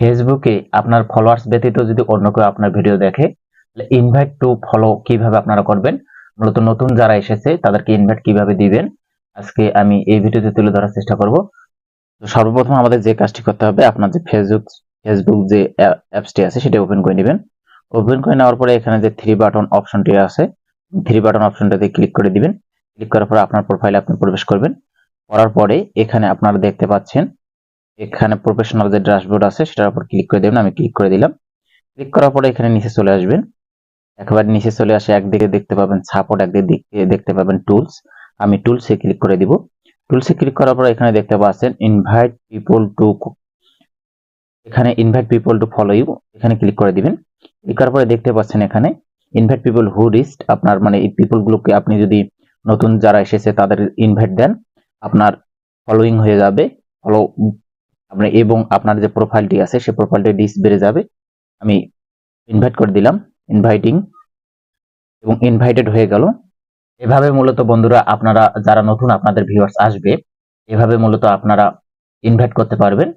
ফেসবুকে আপনার ফলোয়ার্স ব্যতীত যদি অন্য কেউ আপনার ভিডিও দেখে, তাহলে ইনভাইট টু ফলো কীভাবে আপনারা করবেন? মূলত নতুন যারা এসেছে, তাদেরকে ইনভাইট কীভাবে দিবেন? আজকে আমি এই ভিডিওতে তুলে ধরার চেষ্টা করব। তো সর্বপ্রথম আমাদের যে কাজটি করতে হবে, আপনার যে ফেসবুক ফেসবুক যে অ্যাপসটি আছে, সেটা ওপেন করে নেবেন। ওপেন করে নেওয়ার পরে এখানে যে থ্রি বাটন অপশনটি আছে থ্রি বাটন অপশনটাতে ক্লিক করে দিবেন। ক্লিক করার পরে আপনার প্রোফাইলে আপনি প্রবেশ করবেন। করার পরে এখানে আপনারা দেখতে পাচ্ছেন এখানে প্রফেশনাল যে ড্যাশবোর্ড আছে, সেটার উপর ক্লিক করে দেবেন, আমি ক্লিক করে দিলাম। ক্লিক করার পরে এখানে নিচে চলে আসবেন। একবার নিচে চলে আসে, একদিকে দেখতে পাবেন সাপোর্ট একদিকে দেখতে পাবেন টুলস আমি টুলসে ক্লিক করে দিব। টুলসে ক্লিক করার পরে এখানে দেখতে পাচ্ছেন ইনভাইট পিপল টু এখানে invite people to follow you এখানে ক্লিক করে দিবেন। ক্লিক করার পরে দেখতে পাচ্ছেন এখানে ইনভাইট পিপল হু রিস্ট আপনার মানে এই পিপল গুলোকে আপনি যদি নতুন যারা এসেছে, তাদের ইনভাইট দেন। আপনার ফলোইং হয়ে যাবে। ফলো আপনার এবং আপনার যে প্রোফাইলটি আছে সেই প্রোফাইলটি ডিস বেড়ে যাবে। আমি ইনভাইট করে দিলাম ইনভাইটিং এবং ইনভাইটেড হয়ে গেল। এভাবে মূলত বন্ধুরা আপনারা, যারা নতুন আপনাদের ভিউয়ার্স আসবে, এভাবে মূলত আপনারা ইনভাইট করতে পারবেন।